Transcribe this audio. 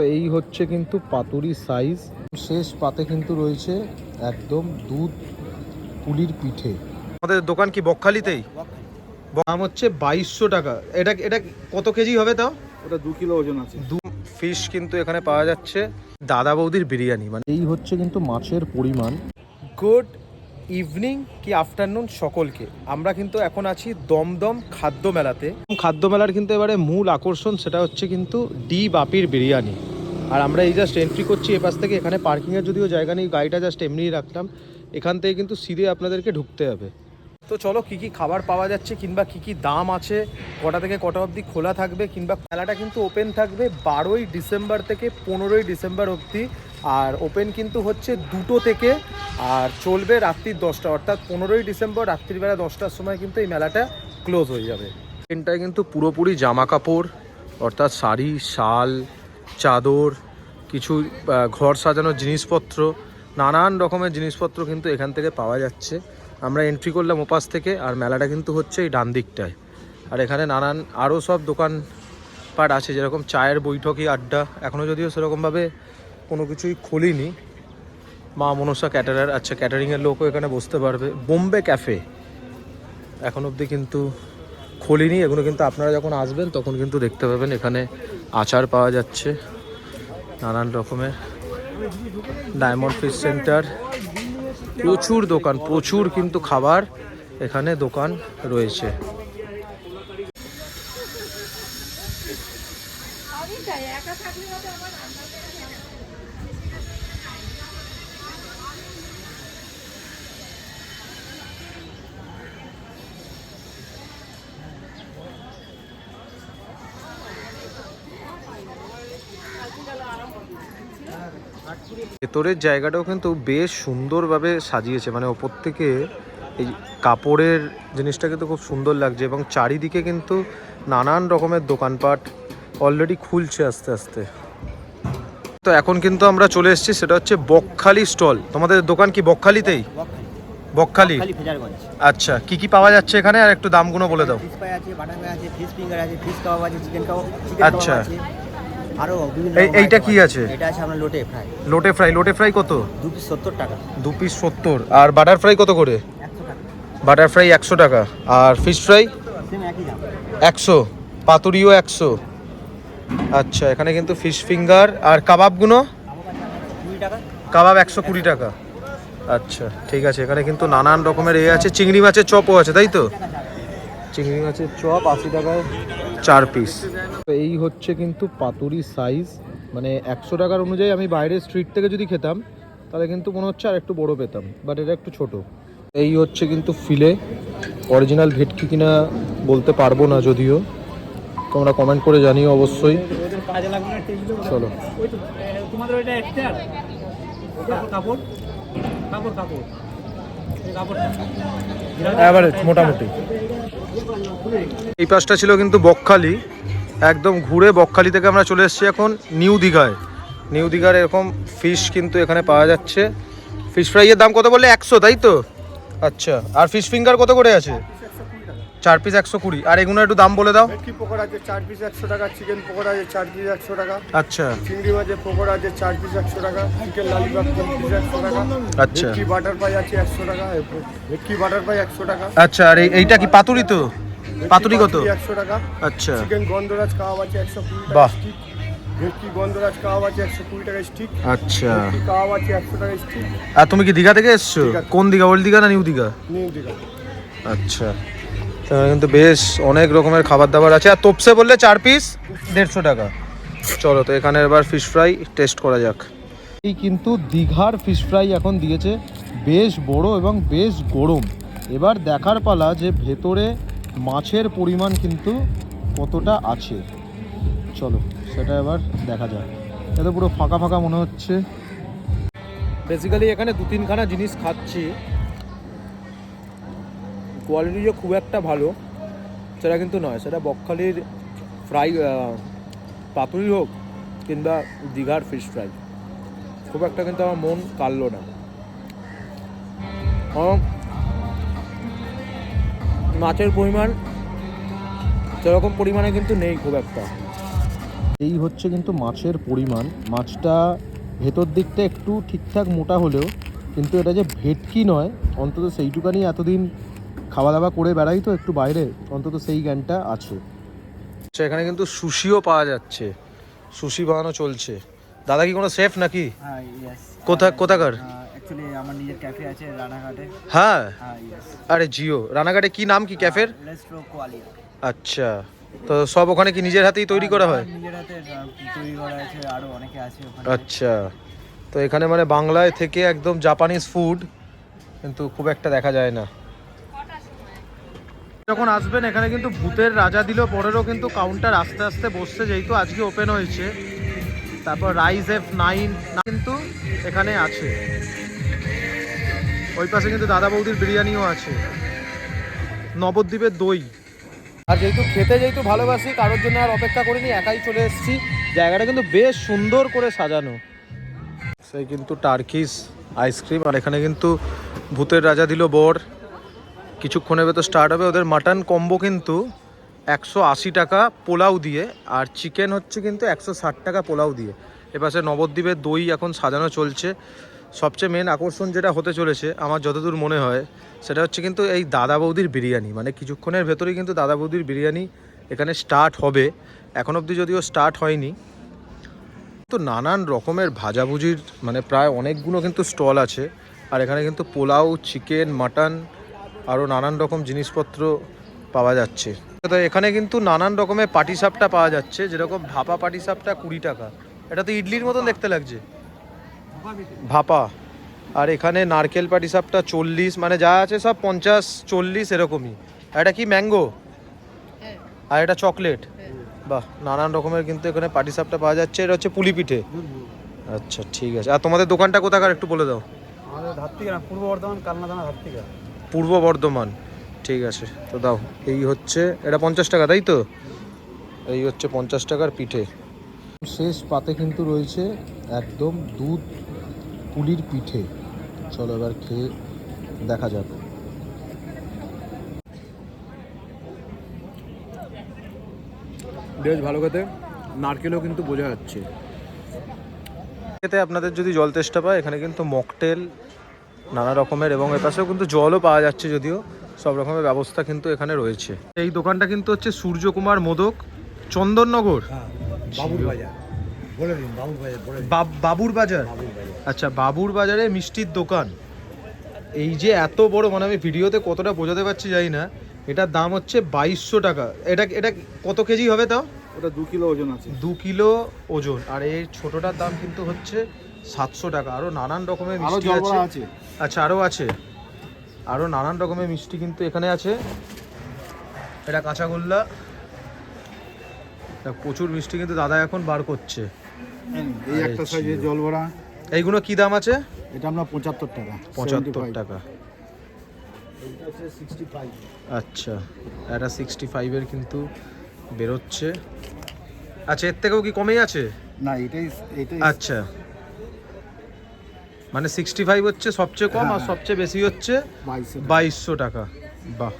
তো এই হচ্ছে কিন্তু পাতুরি সাইজ শেষ পাতে কিন্তু রয়েছে একদম দুধ পুলির পিঠে। আমাদের দোকান কি বকখালিতেই? দাম হচ্ছে বাইশশো টাকা। এটা এটা কত কেজি হবে তাও? ওটা দু কিলো ওজন আছে। দু ফিশ কিন্তু এখানে পাওয়া যাচ্ছে। দাদা বৌদির বিরিয়ানি মানে এই হচ্ছে কিন্তু মাছের পরিমাণ। গুড ইভিনিং কি আফটারনুন সকলকে। আমরা কিন্তু এখন আছি দমদম খাদ্য মেলাতে। খাদ্য মেলার কিন্তু এবারে মূল আকর্ষণ সেটা হচ্ছে কিন্তু ডি বাপির বিরিয়ানি। আর আমরা এই জাস্ট এন্ট্রি করছি এপাশ থেকে, এখানে পার্কিংয়ের যদিও জায়গা নেই, গাড়িটা জাস্ট এমনিই রাখলাম, এখান থেকে কিন্তু সিধে আপনাদেরকে ঢুকতে হবে। তো চলো কি কি খাবার পাওয়া যাচ্ছে কিংবা কি কি দাম আছে, কটা থেকে কটা অবধি খোলা থাকবে কিংবা মেলাটা কিন্তু ওপেন থাকবে বারোই ডিসেম্বর থেকে পনেরোই ডিসেম্বর অবধি, আর ওপেন কিন্তু হচ্ছে দুটো থেকে, আর চলবে রাত্রির দশটা, অর্থাৎ পনেরোই ডিসেম্বর রাত্রিবেলা দশটার সময় কিন্তু এই মেলাটা ক্লোজ হয়ে যাবে। এখানটায় কিন্তু পুরোপুরি জামা কাপড় অর্থাৎ শাড়ি, শাল, চাদর কিছু ঘর সাজানোর জিনিসপত্র, নানান রকমের জিনিসপত্র কিন্তু এখান থেকে পাওয়া যাচ্ছে। আমরা এন্ট্রি করলাম ওপাশ থেকে, আর মেলাটা কিন্তু হচ্ছে এই ডান দিকটায়। আর এখানে নানান, আরও সব দোকান পাট আছে, যেরকম চায়ের বৈঠকি আড্ডা। এখনও যদিও সেরকমভাবে কোনো কিছুই খুলিনি। মা মনসা ক্যাটারার আচ্ছা ক্যাটারিংয়ের লোকও এখানে বসতে পারবে। বোম্বে ক্যাফে এখন অবধি কিন্তু খোলিনি। এগুলো কিন্তু আপনারা যখন আসবেন, তখন কিন্তু দেখতে পাবেন এখানে আচার পাওয়া যাচ্ছে। নানান রকমের ডায়মন্ড ফিশ সেন্টার। প্রচুর দোকান প্রচুর কিন্তু খাবার এখানে দোকান রয়েছে। ভেতরের জায়গাটাও কিন্তু বেশ সুন্দরভাবে সাজিয়েছে। মানে ওপর থেকে এই কাপড়ের জিনিসটা কিন্তু খুব সুন্দর লাগছে এবং চারিদিকে কিন্তু নানান রকমের দোকানপাট অলরেডি খুলছে আস্তে আস্তে। তো এখন কিন্তু আমরা চলে এসেছি সেটা হচ্ছে বকখালি স্টল। তোমাদের দোকান কি বকখালিতেই? বকখালি। আচ্ছা কি কি পাওয়া যাচ্ছে এখানে? আর একটু দামগুলো বলে দাও। আচ্ছা। আরও বিভিন্ন এই- এইটা কি আছে? এটা আছে আপনার লোটে ফ্রাই। লোটে ফ্রাই লোটে ফ্রাই কত? দু পিস সত্তর টাকা। দু পিস সত্তর। আর বাটার ফ্রাই কত করে? বাটার ফ্রাই একশো টাকা। আর ফিশ ফ্রাই? একশো। পাতুরিও একশো। আচ্ছা এখানে কিন্তু ফিশ ফিঙ্গার। আর কাবাবগুলো? কাবাব একশো কুড়ি টাকা। আচ্ছা ঠিক আছে। এখানে কিন্তু নানান রকমের এ আছে। চিংড়ি মাছের চপও আছে তাই তো? চিংড়ি মাছের চপ আশি টাকায়। চার পিস এই হচ্ছে কিন্তু পাতুরি সাইজ মানে একশো টাকার অনুযায়ী আমি বাইরের স্ট্রিট থেকে যদি খেতাম তাহলে কিন্তু মনে হচ্ছে আর একটু বড় পেতাম বাট এটা একটু ছোট। এই হচ্ছে কিন্তু ফিলে অরিজিনাল ভেটকি কিনা বলতে পারব না যদিও। তোমরা কমেন্ট করে জানিও অবশ্যই। চলো। তোমাদের ওইটা কাপড়। অ্যাভারেজ মোটামুটি। এই পাশটা ছিল কিন্তু বকখালি। একদম ঘুরে বকখালি থেকে আমরা চলে এসেছি এখন নিউ দীঘায়। নিউ দীঘার এরকম ফিশ কিন্তু এখানে পাওয়া যাচ্ছে। ফিশ ফ্রাইয়ের দাম কত বললে? একশো, তাই তো? আচ্ছা আর ফিশ ফিঙ্গার কত করে আছে? চার পিস একশো কুড়ি। আর এগুলো একটু দাম বলে দাও। ভেটকি পকোড়া আছে চার পিস একশো টাকা চিকেন পকোড়া আছে চার পিস একশো টাকা। আচ্ছা। চিংড়ি মাছের পকোড়া আছে চার পিস একশো টাকা। চিকেন লালিপপ পিস একশো টাকা। আচ্ছা। ভেটকি বাটার পাই আছে একশো টাকা। ভেটকি বাটার পাই একশো টাকা। আচ্ছা আর এই- এইটা কি পাতুরি তো? পাতুরি কত? একশো টাকা। আচ্ছা। চিকেন গন্ধরাজ কাবাব আছে একশো কুড়ি বাহ। ভেটকি গন্ধরাজ কাবাব আছে একশো কুড়ি টাকা স্টিক আচ্ছা। কাবাব আছে একশো টাকা স্টিক আর তুমি কি দীঘা থেকে এসছো? কোন দীঘা ওল্ড দীঘা না নিউ দীঘা? নিউ দীঘা। আচ্ছা। কিন্তু বেশ অনেক রকমের খাবার দাবার আছে। আর তোপসে বললে চার পিস দেড়শো টাকা। চলো তো এখানে এবার ফিশ ফ্রাই টেস্ট করা যাক। এই কিন্তু দীঘার ফিশ ফ্রাই এখন দিয়েছে বেশ বড় এবং বেশ গরম। এবার দেখার পালা যে ভেতরে মাছের পরিমাণ কিন্তু কতটা আছে। চলো, সেটা এবার দেখা যাক। এটা পুরো ফাঁকা ফাঁকা মনে হচ্ছে। বেসিক্যালি এখানে দু তিনখানা জিনিস খাচ্ছি। কোয়ালিটি যে খুব একটা ভালো, সেটা কিন্তু নয়, সেটা বকখালির ফ্রাই পাতুরি হোক কিংবা দীঘার ফিশ ফ্রাই খুব একটা কিন্তু আমার মন কাড়লো না। মাছের পরিমাণ সেরকম পরিমাণে কিন্তু নেই খুব একটা। এই হচ্ছে কিন্তু মাছের পরিমাণ। মাছটা ভেতর দিকটা একটু ঠিকঠাক মোটা হলেও, কিন্তু এটা যে ভেটকি নয়, অন্তত সেইটুকানি এতদিন খাওয়া দাওয়া করে বেড়াই তো একটু বাইরে। অন্তত সেই জ্ঞানটা আছে। আচ্ছা এখানে কিন্তু সুশিও পাওয়া যাচ্ছে। সুশি বানানো চলছে। দাদা কি কোনো শেফ নাকি? হ্যাঁ কোথা কোথাকার? অ্যাকচুয়ালি আমার নিজের ক্যাফে আছে রানাঘাটে। হ্যাঁ? হ্যাঁ আরে জিও রানাঘাটে কি নাম কি ক্যাফের আচ্ছা তো সব ওখানে কি নিজের হাতেই তৈরি করা হয়? নিজের হাতে তৈরি করা আছে আরও অনেকে আছে ওখানে। আচ্ছা তো এখানে মানে বাংলায় থেকে একদম জাপানিজ ফুড কিন্তু খুব একটা দেখা যায় না। যখন আসবেন, এখানে কিন্তু ভূতের রাজা দিল পরেরও কিন্তু কাউন্টার আস্তে আস্তে বসছে, যেহেতু আজকে ওপেন হয়েছে। তারপর রাইজ এফ নাইন কিন্তু এখানে আছে। ওই পাশে কিন্তু দাদা বৌদির বিরিয়ানিও আছে। নবদ্বীপের দই। আর যেহেতু খেতে যেহেতু ভালোবাসি, কারোর জন্য আর অপেক্ষা করিনি, একাই চলে এসেছি। জায়গাটা কিন্তু বেশ সুন্দর করে সাজানো। সেই কিন্তু টার্কিস আইসক্রিম আর এখানে কিন্তু ভূতের রাজা দিল বর। কিছুক্ষণের ভেতর স্টার্ট হবে। ওদের মাটন কম্বো কিন্তু একশো আশি টাকা পোলাও দিয়ে, আর চিকেন হচ্ছে কিন্তু একশো ষাট টাকা পোলাও দিয়ে। এপাশে নবদ্বীপের দই এখন সাজানো চলছে। সবচেয়ে মেন আকর্ষণ যেটা হতে চলেছে, আমার যতদূর মনে হয়, সেটা হচ্ছে কিন্তু এই দাদা বৌদির বিরিয়ানি। মানে কিছুক্ষণের ভেতরেই কিন্তু দাদা বৌদির বিরিয়ানি এখানে স্টার্ট হবে। এখন অবধি যদিও স্টার্ট হয়নি তো নানান রকমের ভাজাভুজির মানে প্রায় অনেকগুলো কিন্তু স্টল আছে। আর এখানে কিন্তু পোলাও চিকেন মাটন আরও নানান রকম জিনিসপত্র পাওয়া যাচ্ছে। তো এখানে কিন্তু নানান রকমের পাটিসাপটা পাওয়া যাচ্ছে যেরকম ভাপা পাটিসাপটা কুড়ি টাকা। এটা তো ইডলির মতন দেখতে লাগছে। ভাপা। আর এখানে নারকেল পাটিসাপটা চল্লিশ মানে যা আছে সব পঞ্চাশ চল্লিশ এরকমই। আর এটা কি ম্যাঙ্গো? আর এটা চকলেট? বাহ নানান রকমের কিন্তু এখানে পাটিসাপটা পাওয়া যাচ্ছে। এটা হচ্ছে পুলি পিঠে। আচ্ছা ঠিক আছে। আর তোমাদের দোকানটা কোথাকার একটু বলে দাও। আমাদের ধাত্তিকা না পূর্ব বর্ধমান কালনাদানা ধাত্তিকা পূর্ব বর্ধমান। ঠিক আছে তো দাও এই হচ্ছে এটা পঞ্চাশ টাকা তাই তো? এই হচ্ছে পঞ্চাশ টাকার পিঠে। শেষ পাতে কিন্তু রয়েছে একদম দুধ পুলির পিঠে। চলো এবার খেয়ে দেখা যাবে বেশ ভালো খেতে নারকেলও কিন্তু বোঝা যাচ্ছে। এতে আপনাদের যদি জল তেষ্টা পায় এখানে কিন্তু মকটেল নানা রকমের এবং এপাশেও কিন্তু জলও পাওয়া যাচ্ছে যদিও সব রকমের ব্যবস্থা কিন্তু এখানে রয়েছে। এই দোকানটা কিন্তু হচ্ছে সূর্যকুমার মোদক চন্দননগর। বাবুর বাজার। বাবুর বাজার? বাবুর বাজার। আচ্ছা বাবুর বাজারে মিষ্টির দোকান। এই যে এত বড় মানে আমি ভিডিওতে কতটা বোঝাতে পারছি জানি না এটার দাম হচ্ছে বাইশশো টাকা। এটা এটা কত কেজি হবে তাও? ওটা দু কিলো ওজন আছে। দু কিলো ওজন। আর এই ছোটটার দাম কিন্তু হচ্ছে সাতশো টাকা। আরও নানান রকমের মিষ্টি আছে। আচ্ছা আরও আছে। আরও নানান রকমের মিষ্টি কিন্তু এখানে আছে। এটা কাঁচাগোল্লা প্রচুর মিষ্টি কিন্তু দাদা এখন বার করছে। এই একটা সাইজের। এইগুলো কি দাম আছে? এটা আমরা পঁচাত্তর টাকা। পঁচাত্তর টাকা। আচ্ছা এটা সিক্সটি ফাইভের কিন্তু বেরোচ্ছে। আচ্ছা এর থেকেও কি কমেই আছে? না এটাই এটাই আচ্ছা। মানে সিক্সটি ফাইভ হচ্ছে সবচেয়ে কম আর হ্যাঁ। সবচেয়ে বেশি হচ্ছে বাইশশো টাকা। বাহ।